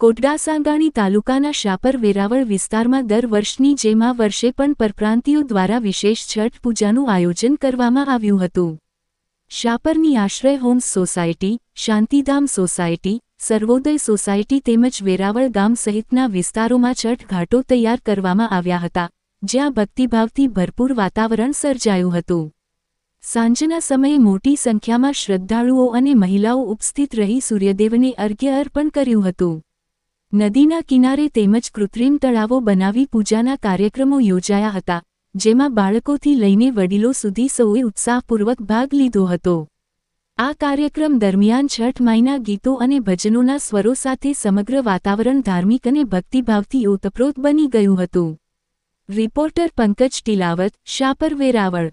કોટડાસાંગાણી તાલુકાના શાપર વેરાવળ વિસ્તારમાં દર વર્ષની જેમ આ વર્ષે પણ પરપ્રાંતિયો દ્વારા વિશેષ છઠ પૂજાનું આયોજન કરવામાં આવ્યું હતું. શાપરની Ashray homes society, Shantidham society, Sarvoday society તેમજ વેરાવળ ગામ સહિતના વિસ્તારોમાં છઠ ઘાટો તૈયાર કરવામાં આવ્યા હતા, જ્યાં ભક્તિભાવથી ભરપૂર વાતાવરણ સર્જાયું હતું. સાંજના સમયે મોટી સંખ્યામાં શ્રદ્ધાળુઓ અને મહિલાઓ ઉપસ્થિત રહી સૂર્યદેવને અર્ઘ્ય અર્પણ કર્યું હતું. નદીના કિનારે તેમજ કૃત્રિમ તળાવો બનાવી પૂજાના કાર્યક્રમો યોજાયા હતા, જેમાં બાળકોથી લઈને વડીલો સુધી સૌએ ઉત્સાહપૂર્વક ભાગ લીધો હતો. આ કાર્યક્રમ દરમિયાન છઠ માઈના ગીતો અને ભજનોના સ્વરો સાથે સમગ્ર વાતાવરણ ધાર્મિક અને ભક્તિભાવથી ઓતપ્રોત બની ગયું હતું. રિપોર્ટર પંકજ ટીલાવત, શાપર વેરાવળ.